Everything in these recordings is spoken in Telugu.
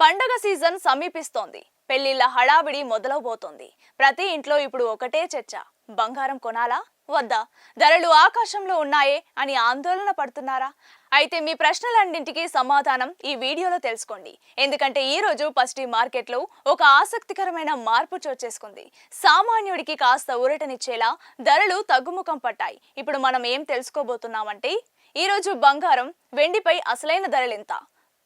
పండగ సీజన్ సమీపిస్తోంది. పెళ్ళిళ్ళ హడావిడి మొదలవబోతోంది. ప్రతి ఇంట్లో ఇప్పుడు ఒకటే చర్చ. బంగారం కొనాలా? వద్దా? ధరలు ఆకాశంలో ఉన్నాయే అని ఆందోళన పడుతున్నారా? అయితే మీ ప్రశ్నలన్నింటికీ సమాధానం ఈ వీడియోలో తెలుసుకోండి. ఎందుకంటే ఈ రోజు పసిటి మార్కెట్లో ఒక ఆసక్తికరమైన మార్పు చోచేసుకుంది సామాన్యుడికి కాస్త ఊరటనిచ్చేలా ధరలు తగ్గుముఖం పట్టాయి. ఇప్పుడు మనం ఏం తెలుసుకోబోతున్నామంటే ఈరోజు బంగారం వెండిపై అసలైన ధరలెంత?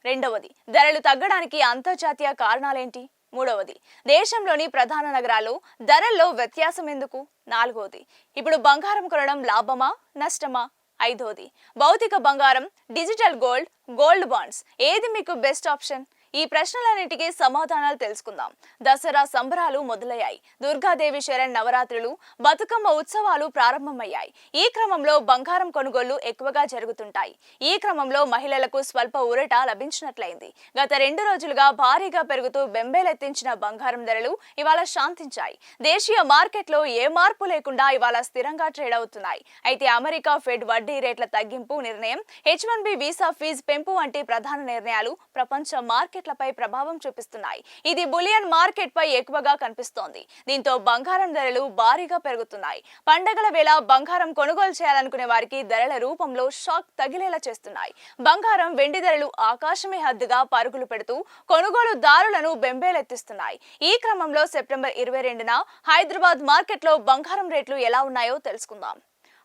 రెండవది ధరలు తగ్గడానికి అంతర్జాతీయ కారణాలేంటి? మూడవది దేశంలోని ప్రధాన నగరాలు ధరల్లో వ్యత్యాసం ఎందుకు? నాలుగవది ఇప్పుడు బంగారం కొనడం లాభమా? నష్టమా? ఐదవది భౌతిక బంగారం డిజిటల్ గోల్డ్ గోల్డ్ బాండ్స్ ఏది మీకు బెస్ట్ ఆప్షన్? ఈ ప్రశ్నలన్నిటికీ సమాధానాలు తెలుసుకుందాం. దసరా సంబరాలు మొదలయ్యాయి. దుర్గాదేవి శరణ్ నవరాత్రులు బతుకమ్మ ఉత్సవాలు ప్రారంభమయ్యాయి. ఈ క్రమంలో బంగారం కొనుగోళ్ళు ఎక్కువగా జరుగుతుంటాయి. ఈ క్రమంలో మహిళలకు స్వల్ప ఊరట లభించినట్లయింది. గత రెండు రోజులుగా భారీగా పెరుగుతూ బెంబేలెత్తించిన బంగారం ధరలు ఇవాళ శాంతించాయి. దేశీయ మార్కెట్లో ఏ మార్పు లేకుండా ఇవాళ స్థిరంగా ట్రేడ్ అవుతున్నాయి. అయితే అమెరికా ఫెడ్ వడ్డీ రేట్ల తగ్గింపు నిర్ణయం H one B visa fee పెంపు వంటి ప్రధాన నిర్ణయాలు ప్రపంచ మార్కెట్ మార్కెట్లపై ప్రభావం చూపిస్తున్నాయి. ఇది బులియన్ మార్కెట్ పై ఎక్కువగా కనిపిస్తోంది. దీంతో బంగారం ధరలు భారీగా పెరుగుతున్నాయి. పండగల వేళ బంగారం కొనుగోలు చేయాలనుకునే వారికి ధరల రూపంలో షాక్ తగిలేలా చేస్తున్నాయి. బంగారం వెండి ధరలు ఆకాశమే హద్దుగా పరుగులు పెడుతూ కొనుగోలుదారులను బెంబేలెత్తిస్తున్నాయి. ఈ క్రమంలో సెప్టెంబర్ ఇరవై రెండున హైదరాబాద్ మార్కెట్లో బంగారం రేట్లు ఎలా ఉన్నాయో తెలుసుకుందాం.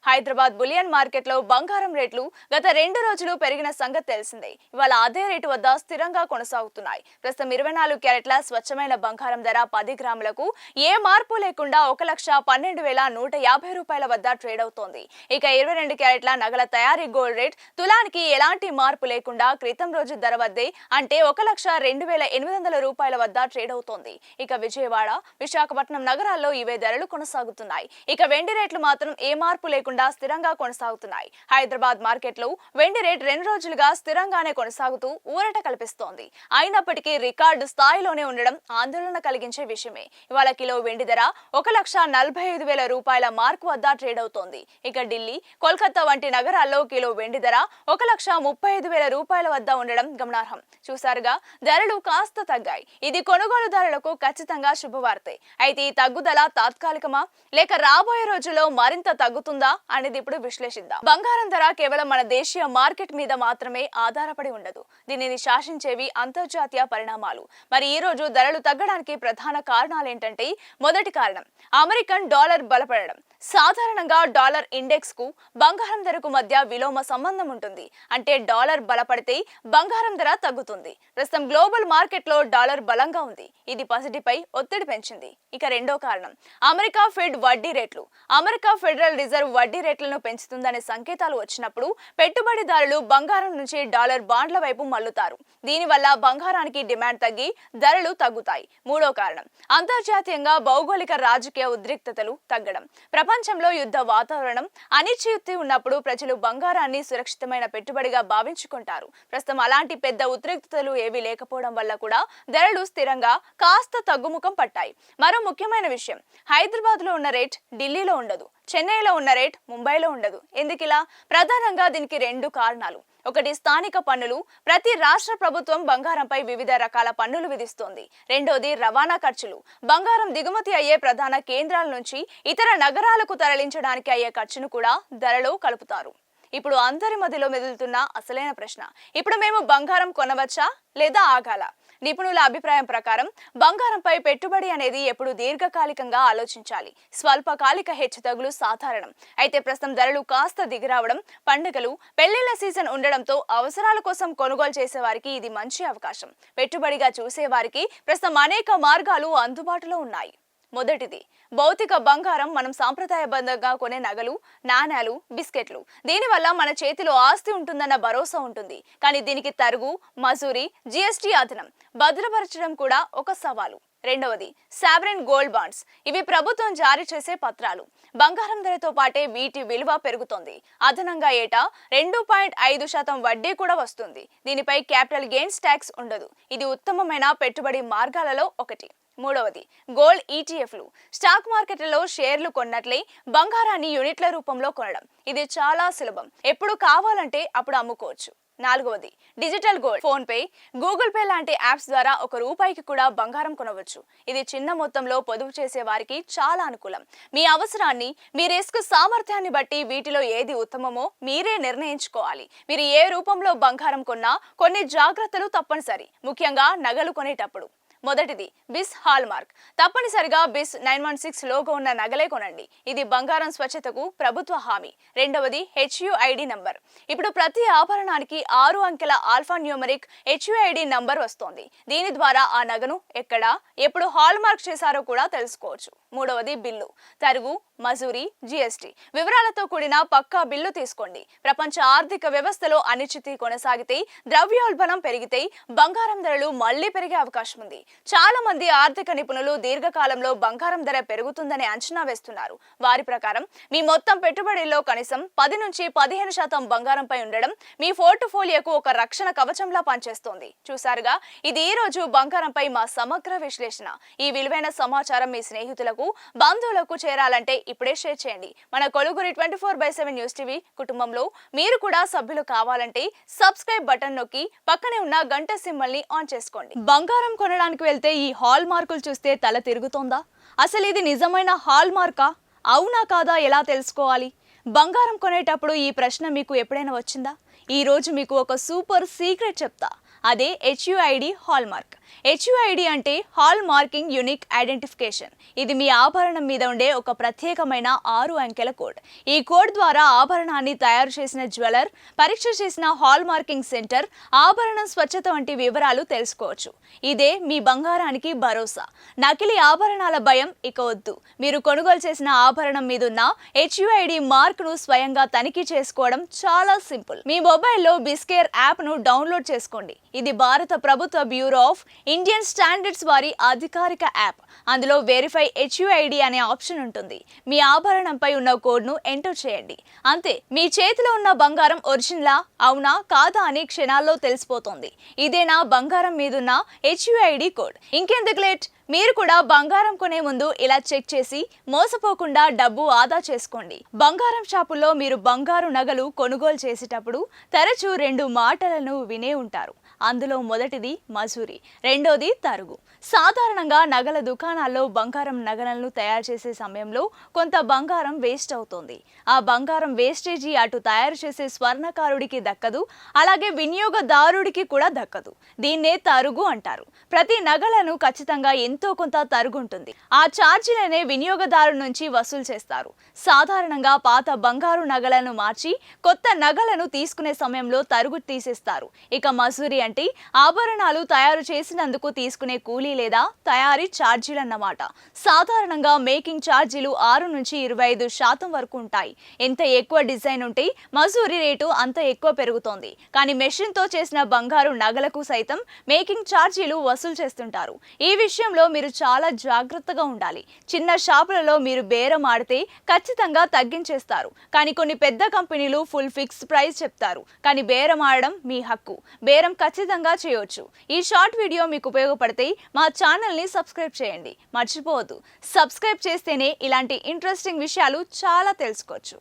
హైదరాబాద్ బులియన్ మార్కెట్లో బంగారం రేట్లు గత రెండు రోజులు పెరిగిన సంగతి తెలిసిందే. ఇవాళ అదే రేటు వద్ద స్థిరంగా కొనసాగుతున్నాయి. ప్రస్తుతం ఇరవై నాలుగు క్యారెట్ల స్వచ్ఛమైన బంగారం ధర పది గ్రాములకు ఏ మార్పు లేకుండా ఒక లక్ష పన్నెండు వేల నూట యాభై రూపాయల వద్ద ట్రేడ్ అవుతోంది. ఇక ఇరవై రెండు క్యారెట్ల నగల తయారీ గోల్డ్ రేట్ తులానికి ఎలాంటి మార్పు లేకుండా క్రితం రోజు ధర వద్దే అంటే ఒక లక్ష రెండు వేల ఎనిమిది వందల రూపాయల వద్ద ట్రేడ్ అవుతోంది. ఇక విజయవాడ విశాఖపట్నం నగరాల్లో ఇవే ధరలు కొనసాగుతున్నాయి. ఇక వెండి రేట్లు మాత్రం ఏ మార్పు లేకుండా స్థిరంగా కొనసాగుతున్నాయి. హైదరాబాద్ మార్కెట్లో వెండి రేట్ రెండు రోజులుగా స్థిరంగానే కొనసాగుతూ ఊరట కల్పిస్తోంది. అయినప్పటికీ రికార్డు స్థాయిలోనే ఉండడం ఆందోళన కలిగించే విషయమే. ఇవాళ కిలో వెండి ధర ఒక లక్ష నలభై ఐదు వేల రూపాయల మార్కు వద్ద ట్రేడ్ అవుతోంది. ఇక ఢిల్లీ కోల్కతా వంటి నగరాల్లో కిలో వెండి ధర ఒక లక్ష ముప్పై ఐదు వేల రూపాయల వద్ద ఉండడం గమనార్హం. చూసారుగా ధరలు కాస్త తగ్గాయి. ఇది కొనుగోలుదారులకు ఖచ్చితంగా శుభవార్తే. అయితే ఈ తగ్గుదల తాత్కాలికమా? లేక రాబోయే రోజుల్లో మరింత తగ్గుతుందా? అనేది ఇప్పుడు విశ్లేషిద్దాం. బంగారం ధర కేవలం మన దేశీయ మార్కెట్ మీద మాత్రమే ఆధారపడి ఉండదు. దీనిని శాసించేవి అంతర్జాతీయ పరిణామాలు. మరి ఈ రోజు ధరలు తగ్గడానికి ప్రధాన కారణాలు ఏంటంటే మొదటి కారణం అమెరికన్ డాలర్ బలపడడం. సాధారణంగా డాలర్ ఇండెక్స్కు బంగారం ధరకు మధ్య విలోమ సంబంధం ఉంటుంది. అంటే డాలర్ బలపడితే బంగారం ధర తగ్గుతుంది. ప్రస్తుతం గ్లోబల్ మార్కెట్లో డాలర్ బలంగా ఉంది. ఇది పసిటిపై ఒత్తిడి పెంచింది. ఇక రెండో కారణం అమెరికా ఫెడ్ వడ్డీ రేట్లు. అమెరికా ఫెడరల్ రిజర్వ్ వడ్డీ రేట్లను పెంచుతుందనే సంకేతాలు వచ్చినప్పుడు పెట్టుబడిదారులు బంగారం నుంచి డాలర్ బాండ్ల వైపు మల్లుతారు దీనివల్ల బంగారానికి డిమాండ్ తగ్గి ధరలు తగ్గుతాయి. మూడో కారణం అంతర్జాతీయంగా భౌగోళిక రాజకీయ ఉద్రిక్తతలు తగ్గడం. ప్రపంచంలో యుద్ధ వాతావరణం అనిశ్చితి ఉన్నప్పుడు ప్రజలు బంగారాన్ని సురక్షితమైన పెట్టుబడిగా భావించుకుంటారు. ప్రస్తుతం అలాంటి పెద్ద ఉద్రిక్తతలు ఏవీ లేకపోవడం వల్ల కూడా ధరలు స్థిరంగా కాస్త తగ్గుముఖం పట్టాయి. మరో ముఖ్యమైన విషయం హైదరాబాద్లో ఉన్న రేట్ ఢిల్లీలో ఉండదు. చెన్నైలో ఉన్న రేట్ ముంబైలో ఉండదు. ఎందుకిలా? ప్రధానంగా దీనికి రెండు కారణాలు. ఒకటి స్థానిక పన్నులు. ప్రతి రాష్ట్ర ప్రభుత్వం బంగారంపై వివిధ రకాల పన్నులు విధిస్తోంది. రెండోది రవాణా ఖర్చులు. బంగారం దిగుమతి అయ్యే ప్రధాన కేంద్రాల నుంచి ఇతర నగరాలకు తరలించడానికి అయ్యే ఖర్చును కూడా ధరలో కలుపుతారు. ఇప్పుడు అందరి మధ్యలో మెదులుతున్న అసలైన ప్రశ్న. ఇప్పుడు మేము బంగారం కొనవచ్చా? లేదా ఆగాల? నిపుణుల అభిప్రాయం ప్రకారం బంగారంపై పెట్టుబడి అనేది ఎప్పుడు దీర్ఘకాలికంగా ఆలోచించాలి. స్వల్పకాలిక హెచ్చుతగులు సాధారణం. అయితే ప్రస్తుతం ధరలు కాస్త దిగిరావడం పండుగలు పెళ్ళిళ్ళ సీజన్ ఉండడంతో అవసరాల కోసం కొనుగోలు చేసే వారికి ఇది మంచి అవకాశం. పెట్టుబడిగా చూసే వారికి ప్రస్తుతం అనేక మార్గాలు అందుబాటులో ఉన్నాయి. మొదటిది. భౌతిక బంగారం మనం సాంప్రదాయబద్ధంగా కొనే నగలు నాణ్యాలు బిస్కెట్లు. దీనివల్ల మన చేతిలో ఆస్తి ఉంటుందన్న భరోసా ఉంటుంది. కానీ దీనికి తరుగు మజూరి జిఎస్టీ అదనం భద్రపరచడం కూడా ఒక సవాలు. రెండవది సావరెన్ గోల్డ్ బాండ్స్. ఇవి ప్రభుత్వం జారీ చేసే పత్రాలు. బంగారం ధరతో పాటే వీటి విలువ పెరుగుతోంది. అదనంగా ఏటా రెండు పాయింట్ ఐదు శాతం వడ్డీ కూడా వస్తుంది. దీనిపై క్యాపిటల్ గెయిన్స్ ట్యాక్స్ ఉండదు. ఇది ఉత్తమమైన పెట్టుబడి మార్గాలలో ఒకటి. మూడవది గోల్డ్ ఈటీఎఫ్లు. స్టాక్ మార్కెట్లలో షేర్లు కొన్నట్లే బంగారాన్ని యూనిట్ల రూపంలో కొనడం. ఇది చాలా సులభం. ఎప్పుడు కావాలంటే అప్పుడు అమ్ముకోవచ్చు. నాలుగవది digital gold. PhonePe Google Pay లాంటి యాప్స్ ద్వారా ఒక రూపాయికి కూడా బంగారం కొనవచ్చు. ఇది చిన్న మొత్తంలో పొదుపు చేసే వారికి చాలా అనుకూలం. మీ అవసరాన్ని మీ రిస్క్ సామర్థ్యాన్ని బట్టి వీటిలో ఏది ఉత్తమమో మీరే నిర్ణయించుకోవాలి. మీరు ఏ రూపంలో బంగారం కొన్నా కొన్ని జాగ్రత్తలు తప్పనిసరి. ముఖ్యంగా నగలు కొనేటప్పుడు. మొదటిది బిస్ హాల్ మార్క్ తప్పనిసరిగా BIS nine one six logo ఉన్న నగలే కొనండి. ఇది బంగారం స్వచ్ఛతకు ప్రభుత్వ హామీ. రెండవది హెచ్యుఐడి నంబర్. ఇప్పుడు ప్రతి ఆభరణానికి ఆరు అంకెల ఆల్ఫా న్యూమరిక్ హెచ్యుఐడి నంబర్ వస్తోంది. దీని ద్వారా ఆ నగను ఎక్కడ ఎప్పుడు హాల్ మార్క్ చేశారో కూడా తెలుసుకోవచ్చు. మూడవది బిల్లు. తరుగు మజూరి జిఎస్టి. వివరాలతో కూడిన పక్కా బిల్లు తీసుకోండి. ప్రపంచ ఆర్థిక వ్యవస్థలో అనిశ్చితి కొనసాగితే ద్రవ్యోల్బణం పెరిగితే బంగారం ధరలు మళ్ళీ పెరిగే అవకాశం ఉంది. చాలా మంది ఆర్థిక నిపుణులు దీర్ఘకాలంలో బంగారం ధర పెరుగుతుందని అంచనా వేస్తున్నారు. వారి ప్రకారం మీ మొత్తం పెట్టుబడిలో కనీసం పది నుంచి పదిహేను శాతం బంగారంపై ఉండడం మీ పోర్టుఫోలియోకు ఒక రక్షణ కవచంలా పనిచేస్తోంది. చూసారుగా ఇది ఈ రోజు బంగారంపై మా సమగ్ర విశ్లేషణ. ఈ విలువైన సమాచారం మీ స్నేహితులకు బంధువులకు చేరాలంటే ఇప్పుడే షేర్ చేయండి. మన కొలుగురి twenty four by seven news TV కుటుంబంలో మీరు కూడా సభ్యులు కావాలంటే సబ్స్క్రైబ్ బటన్ నొక్కి పక్కనే ఉన్న గంట సింబల్ని ఆన్ చేసుకోండి. బంగారం కొనడానికి వెళ్తే ఈ హాల్ మార్కులు చూస్తే తల తిరుగుతోందా? అసలు ఇది నిజమైన హాల్ మార్కా అవునా కాదా? ఎలా తెలుసుకోవాలి? బంగారం కొనేటప్పుడు ఈ ప్రశ్న మీకు ఎప్పుడైనా వచ్చిందా? ఈరోజు మీకు ఒక సూపర్ సీక్రెట్ చెప్తా. అదే హెచ్యుఐడి హాల్ మార్క్ హెచ్యుఐడి అంటే హాల్ మార్కింగ్ యునిక్ ఐడెంటిఫికేషన్. ఇది మీ ఆభరణం మీద ఉండే ఒక ప్రత్యేకమైన ఆరు అంకెల కోడ్. ఈ కోడ్ ద్వారా ఆభరణాన్ని తయారు చేసిన జ్యువెలర్ పరీక్ష చేసిన హాల్ మార్కింగ్ సెంటర్ ఆభరణం స్వచ్ఛత వంటి వివరాలు తెలుసుకోవచ్చు. ఇదే మీ బంగారానికి భరోసా. నకిలీ ఆభరణాల భయం ఇక వద్దు. మీరు కొనుగోలు చేసిన ఆభరణం మీదున్న హెచ్యుఐడి మార్క్ను స్వయంగా తనిఖీ చేసుకోవడం చాలా సింపుల్. మీ మొబైల్లో బిస్కేర్ యాప్ను డౌన్లోడ్ చేసుకోండి. ఇది భారత ప్రభుత్వ బ్యూరో ఆఫ్ ఇండియన్ స్టాండర్డ్స్ వారి అధికారిక యాప్. అందులో వెరిఫై హెచ్యుఐడి అనే ఆప్షన్ ఉంటుంది. మీ ఆభరణంపై ఉన్న కోడ్ను ఎంటర్ చేయండి. అంతే మీ చేతిలో ఉన్న బంగారం ఒరిజినలా అవునా కాదా అని క్షణాల్లో తెలిసిపోతుంది. ఇదేనా బంగారం మీదున్న హెచ్యుఐడి కోడ్ ఇంకెందుకు లేట్ మీరు కూడా బంగారం కొనే ముందు ఇలా చెక్ చేసి మోసపోకుండా డబ్బు ఆదా చేసుకోండి. బంగారం షాపుల్లో మీరు బంగారు నగలు కొనుగోలు చేసేటప్పుడు తరచూ రెండు మాటలను వినే ఉంటారు. అందులో మొదటిది మజూరి రెండోది తరుగు. సాధారణంగా నగల దుకాణాల్లో బంగారం నగలను తయారు చేసే సమయంలో కొంత బంగారం వేస్ట్ అవుతుంది. ఆ బంగారం వేస్టేజీ అటు తయారు చేసే స్వర్ణకారుడికి దక్కదు అలాగే వినియోగదారుడికి కూడా దక్కదు. దీన్నే తరుగు అంటారు. ప్రతి నగలను ఖచ్చితంగా ఎంతో కొంత తరుగు ఉంటుంది. ఆ ఛార్జీలనే వినియోగదారు నుంచి వసూలు చేస్తారు. సాధారణంగా పాత బంగారు నగలను మార్చి కొత్త నగలను తీసుకునే సమయంలో తరుగు తీసేస్తారు. ఇక మజూరి అంటే ఆభరణాలు తయారు చేసినందుకు తీసుకునే కూలీ లేదా తయారీ ఛార్జీలు అన్నమాట సాధారణంగా మేకింగ్ ఛార్జీలు ఆరు నుంచి ఇరవై ఐదు శాతం వరకు ఉంటాయి. ఎంత ఎక్కువ డిజైన్ ఉంటే మజూరీ రేటు అంత ఎక్కువ పెరుగుతోంది. కానీ మెషిన్తో చేసిన బంగారు నగలకు సైతం మేకింగ్ ఛార్జీలు వసూలు చేస్తుంటారు. ఈ విషయంలో మీరు చాలా జాగ్రత్తగా ఉండాలి. చిన్న షాపులలో మీరు బేరం ఆడితే ఖచ్చితంగా తగ్గించేస్తారు. కానీ కొన్ని పెద్ద కంపెనీలు ఫుల్ ఫిక్స్ ప్రైస్ చెప్తారు. కానీ బేరం ఆడడం మీ హక్కు. బేరం ఖచ్చితంగా చేయొచ్చు. ఈ షార్ట్ వీడియో మీకు ఉపయోగపడితే మా ఛానల్ని సబ్స్క్రైబ్ చేయండి. మర్చిపోవద్దు. సబ్స్క్రైబ్ చేస్తేనే ఇలాంటి ఇంట్రెస్టింగ్ విషయాలు చాలా తెలుసుకోవచ్చు.